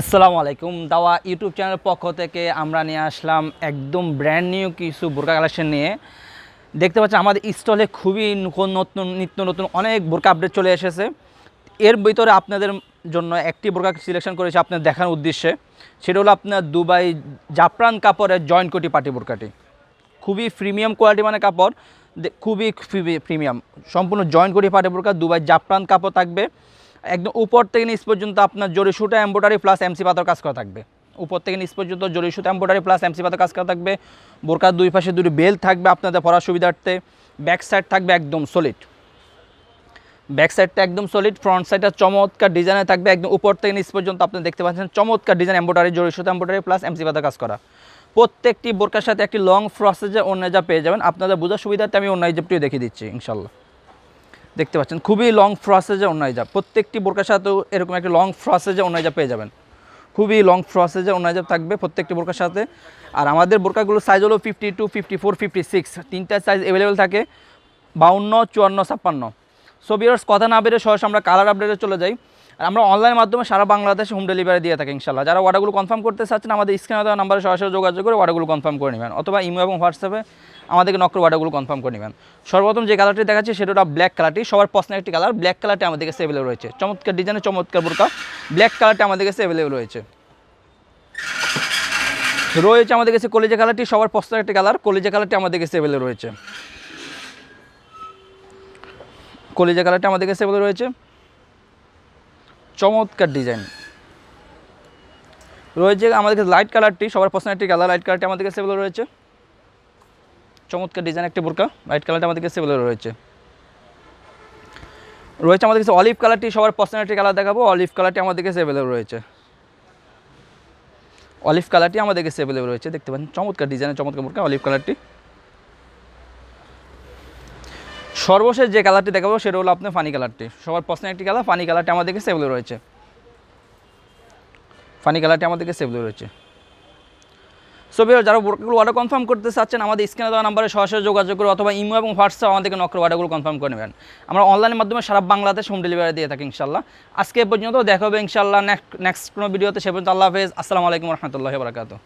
আসসালামু আলাইকুম। দাওয়া ইউটিউব চ্যানেলের পক্ষ থেকে আমরা নিয়ে আসলাম একদম ব্র্যান্ড নিউ কিছু বোরকা কালেকশন নিয়ে। দেখতে পাচ্ছেন, আমাদের স্টলে খুবই নতুন নতুন, নিত্য নতুন অনেক বোরকা আপডেট চলে এসেছে। এর ভিতরে আপনাদের জন্য একটি বোরকা সিলেকশন করেছে আপনার দেখার উদ্দেশ্যে। সেটা হলো আপনার দুবাই জাফরান কাপড়ের জয়েন্ট কোটি পাটি বোরকাটি। খুবই প্রিমিয়াম কোয়ালিটি মানে কাপড়। খুবই প্রিমিয়াম সম্পূর্ণ জয়েন্ট করি পাটে বোরকা, দুবাই জাফরান কাপড় থাকবে। একদম উপর থেকে নিচ পর্যন্ত আপনার জরি সুতা এম্ব্রয়ডারি প্লাস এমসি পাতার কাজ করা থাকবে। উপর থেকে নিচ পর্যন্ত জরি সুতা এম্ব্রয়ডারি প্লাস এমসি পাতার কাজ করা থাকবে। বোরকার দুই পাশে দুটি বেল থাকবে আপনাদের পড়ার সুবিধার্থে। ব্যাক সাইড থাকবে একদম সলিড ব্যাক সাইডটা একদম সলিড ফ্রন্ট সাইডটা চমৎকার ডিজাইনে থাকবে। একদম উপর থেকে নিচ পর্যন্ত আপনি দেখতে পাচ্ছেন চমৎকার ডিজাইন এম্ব্রয়ডারি জরি সুতা এম্ব্রয়ডারি প্লাস এমসি পাতা কাজ করা। প্রত্যেকটি বোরকার সাথে একটি লং ফ্রসেজে অন্যাযা পেয়ে যাবেন। আপনাদের বোঝার সুবিধার্থে আমি অন্য হিজাবটিও দেখিয়ে দিচ্ছি, ইনশাল্লাহ। দেখতে পাচ্ছেন। খুবই লং ফ্রসেজে অন্য যা প্রত্যেকটি বোরকার সাথেও এরকম একটি লং ফ্রসেজে অন্য যা পেয়ে যাবেন। খুবই লং ফ্রসেজে অন্য যা থাকবে প্রত্যেকটি বোরকার সাথে। আর আমাদের বোরকাগুলোর সাইজ হলো fifty two fifty four fifty six তিনটা সাইজ অ্যাভেলেবেল থাকে। বাউন্ন, চুয়ান্ন, ছাপ্পান্ন। সো বিয়ার্স কথা না বেরো সহজ আমরা কালার আপডেটে চলে যাই। আর আমরা অনলাইন মাধ্যমে সারা বাংলাদেশে হোম ডেলিভারি দিয়ে থাকি, ইনশাল্লাহ। যারা অর্ডারগুলো কনফার্ম করতে চাচ্ছেন, আমাদের স্ক্রিনে দেওয়া নাম্বারে সরাসরি যোগাযোগ করে অর্ডারগুলো কনফার্ম করে নেবেন। অথবা ইমো এবং হোয়াটসঅ্যাপে আমাদেরকে নক করে অর্ডারগুলো কনফার্ম করে নেবেন। সর্বপ্রথম যে কালারটি দেখাচ্ছি, সেটা ব্ল্যাক কালারটি সবার পছন্দের একটি কালার ব্ল্যাক কালারটি আমাদের কাছে অ্যাভেলেবল রয়েছে। চমৎকার ডিজাইনের চমৎকার বোরকা। ব্ল্যাক কালারটি আমাদের কাছে অ্যাভেলেবল রয়েছে। রয়েছে আমাদের কাছে কলেজে কালারটি সবার পছন্দের একটি কালার কলেজে কালারটি আমাদের কাছে অ্যাভেলেবল রয়েছে। কলিজা কালারটা আমাদের কাছে বলে রয়েছে। চমৎকার ডিজাইন। রয়েছে আমাদের কাছে লাইট কালারটি সবার পছন্দের একটি কালার লাইট কালারটি আমাদের কাছে বলে রয়েছে। চমৎকার ডিজাইন একটি বোরকা লাইট কালারটা আমাদের কাছে বলে রয়েছে। রয়েছে আমাদের কাছে অলিভ কালারটি সবার পছন্দের একটি কালার দেখাবো অলিভ কালারটি আমাদের কাছে অ্যাভেলেবল রয়েছে। অলিভ কালারটি আমাদের কাছে অ্যাভেলেবল রয়েছে, দেখতে পাচ্ছেন, চমৎকার ডিজাইনের চমৎকার বোরকা অলিভ কালারটি সর্বশেষ যে কালারটি দেখাবো, সেটা হলো আপনার ফানি কালারটি। সবার পছন্দের একটি কালার ফানি কালারটি আমাদের কাছে সেভেল রয়েছে। ফানি কালারটি আমাদের কাছে সেভেল রয়েছে। সো বিয়ার যারা বোরকাগুলো অর্ডার কনফার্ম করতে চাচ্ছেন, আমাদের স্ক্রিনে দেওয়া নাম্বারে সরাসরি যোগাযোগ করে অথবা ইমো এবং হোয়াটসঅ্যাপ আমাদেরকে নক করে অর্ডারগুলো কনফার্ম করে নেবেন। আমরা অনলাইনের মাধ্যমে সারা বাংলাদেশ হোম ডেলিভারি দিয়ে থাকি ইনশাল্লাহ আজকে পর্যন্ত দেখা হবে ইনশাল্লাহ নেক্সট কোনো ভিডিওতে সে পর্যন্ত আল্লাহ হাফেজ। আসসালামু আলাইকুম রহমতুল্লাহ বারাকাতু